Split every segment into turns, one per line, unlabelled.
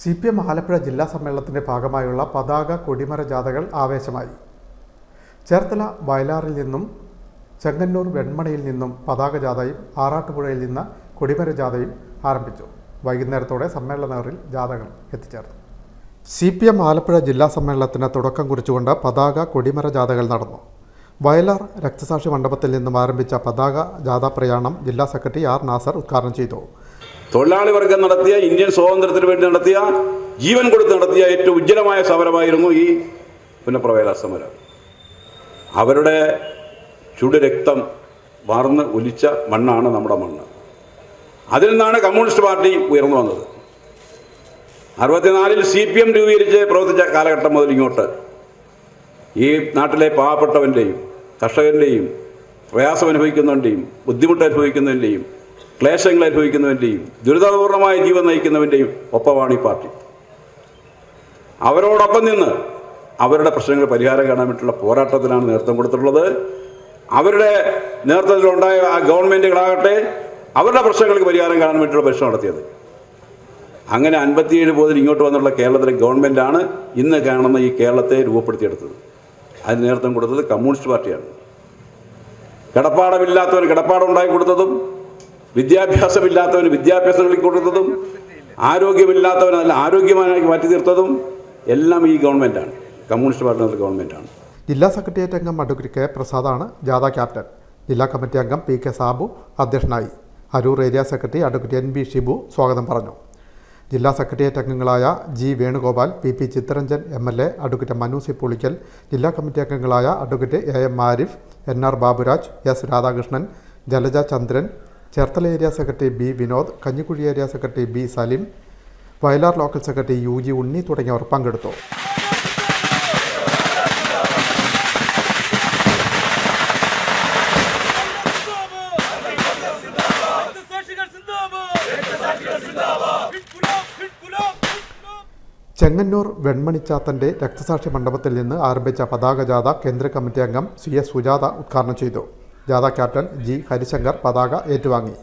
C P M Alappuzha ജില്ലാ സമ്മേളനത്തിന്റെ ഭാഗമായുള്ള പതാക കൊടിമര ജാഥകൾ ആവേശമായി. ചേർത്തല വയലാറിൽ നിന്നും ചെങ്ങന്നൂർ വെൺമണിയിൽ നിന്നും പതാക ജാഥയും ആറാട്ടുപുഴയിൽ നിന്ന് കൊടിമര ജാഥയും ആരംഭിച്ചു. വൈകുന്നേരത്തോടെ സമ്മേളന നഗറിൽ ജാഥകൾ എത്തിച്ചേർന്നു. സി പി എം ആലപ്പുഴ ജില്ലാ സമ്മേളനത്തിന് തുടക്കം കുറിച്ചുകൊണ്ട് പതാക കൊടിമര ജാഥകൾ നടന്നു. വയലാർ രക്തസാക്ഷി മണ്ഡപത്തിൽ നിന്നും ആരംഭിച്ച പതാക ജാഥാ പ്രയാണം ജില്ലാ സെക്രട്ടറി ആർ നാസർ ഉദ്ഘാടനം ചെയ്തു.
തൊഴിലാളി വർഗം നടത്തിയ ഇന്ത്യൻ സ്വാതന്ത്ര്യത്തിന് വേണ്ടി നടത്തിയ ജീവൻ കൊടുത്ത് നടത്തിയ ഏറ്റവും ഉജ്ജ്വലമായ സമരമായിരുന്നു ഈ പുനഃപ്രവേല സമരം. അവരുടെ ചുടുരക്തം വാർന്ന് ഒലിച്ച മണ്ണാണ് നമ്മുടെ മണ്ണ്. അതിൽ നിന്നാണ് കമ്മ്യൂണിസ്റ്റ് പാർട്ടി ഉയർന്നു വന്നത്. അറുപത്തിനാലിൽ സി പി എം രൂപീകരിച്ച് പ്രവർത്തിച്ച കാലഘട്ടം മുതൽ ഇങ്ങോട്ട്. ഈ നാട്ടിലെ പാവപ്പെട്ടവന്റെയും കർഷകന്റെയും പ്രയാസം അനുഭവിക്കുന്നവന്റെയും ബുദ്ധിമുട്ട് അനുഭവിക്കുന്നതിന്റെയും ക്ലേശങ്ങൾ അനുഭവിക്കുന്നവന്റെയും ദുരിതപൂർണമായ ജീവൻ നയിക്കുന്നവന്റെയും ഒപ്പമാണ് ഈ പാർട്ടി. അവരോടൊപ്പം നിന്ന് അവരുടെ പ്രശ്നങ്ങൾ പരിഹാരം കാണാൻ വേണ്ടിയിട്ടുള്ള പോരാട്ടത്തിനാണ് നേതൃത്വം കൊടുത്തിട്ടുള്ളത്. അവരുടെ നേതൃത്വത്തിലുണ്ടായ ആ ഗവൺമെന്റുകളാകട്ടെ അവരുടെ പ്രശ്നങ്ങൾക്ക് പരിഹാരം കാണാൻ വേണ്ടിയിട്ടുള്ള പരിശ്രമം നടത്തിയത്. അങ്ങനെ അൻപത്തിയേഴ് മുതൽ ഇങ്ങോട്ട് വന്നുള്ള കേരളത്തിലെ ഗവൺമെന്റാണ് ഇന്ന് കാണുന്ന ഈ കേരളത്തെ രൂപപ്പെടുത്തിയെടുത്തത്. അതിന് നേതൃത്വം കൊടുത്തത് കമ്മ്യൂണിസ്റ്റ് പാർട്ടിയാണ്. കിടപ്പാടമില്ലാത്തവന് കിടപ്പാടം ഉണ്ടാക്കി കൊടുത്തതും വിദ്യാഭ്യാസമില്ലാത്തവന് വിദ്യാഭ്യാസം നൽകിക്കൊടുത്തതും ആരോഗ്യമില്ലാത്തവന് നല്ല ആരോഗ്യവാനാക്കി മാറ്റി തീർത്തതും എല്ലാം ഈ ഗവൺമെന്റാണ് കമ്മ്യൂണിസ്റ്റ് പാർട്ടി നടത്തുന്ന ഗവൺമെന്റാണ്
ജില്ലാ സെക്രട്ടേറിയറ്റ് അംഗം അഡ്വക്കേറ്റ് കെ പ്രസാദാണ് ജാഥ ക്യാപ്റ്റൻ. ജില്ലാ കമ്മിറ്റി അംഗം പി കെ സാബു അധ്യക്ഷനായി. Aroor area secretary advocate N B Shibu സ്വാഗതം പറഞ്ഞു. ജില്ലാ സെക്രട്ടേറിയറ്റ് അംഗങ്ങളായ G Venugopal P P Chitharanjan M L A advocate Manu C Pulickal ജില്ലാ കമ്മിറ്റി അംഗങ്ങളായ advocate A M Arif N R Baburaj S Radhakrishnan Jalaja Chandran Cherthala area secretary B Vinod Kanjikuzhi area secretary B Salim Vayalar local secretary U G Unni തുടങ്ങിയവർ പങ്കെടുത്തു. ചെങ്ങന്നൂർ വെൺമണിച്ചാത്തന്റെ രക്തസാക്ഷി മണ്ഡപത്തിൽ നിന്ന് ആരംഭിച്ച പതാക ജാഥ കേന്ദ്ര കമ്മിറ്റി അംഗം സി എസ് സുജാത ഉദ്ഘാടനം ചെയ്തു. ജാഥ ക്യാപ്റ്റൻ ജി. ഹരിശങ്കർ പതാക ഏറ്റുവാങ്ങി.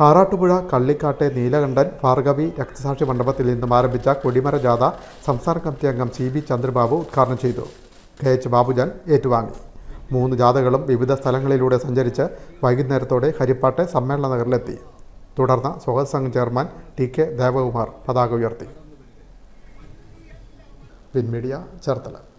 ആറാട്ടുപുഴ കള്ളിക്കാട്ടെ നീലകണ്ഠൻ ഭാർഗവി രക്തസാക്ഷി മണ്ഡപത്തിൽ നിന്നും ആരംഭിച്ച കൊടിമര ജാഥ സംസ്ഥാന കമ്മിറ്റി അംഗം സി. ബി ചന്ദ്രബാബു ഉദ്ഘാടനം ചെയ്തു. കെ. എച്ച്. ബാബുജാൻ ഏറ്റുവാങ്ങി. മൂന്ന് ജാഥകളും വിവിധ സ്ഥലങ്ങളിലൂടെ സഞ്ചരിച്ച് വൈകുന്നേരത്തോടെ ഹരിപ്പാട്ടെ സമ്മേളന നഗറിലെത്തി. തുടർന്ന് സ്വാഗത സംഘം ചെയർമാൻ ടി. കെ. ദേവകുമാർ പതാക ഉയർത്തി. പിൻമീഡിയ ചേർത്തല.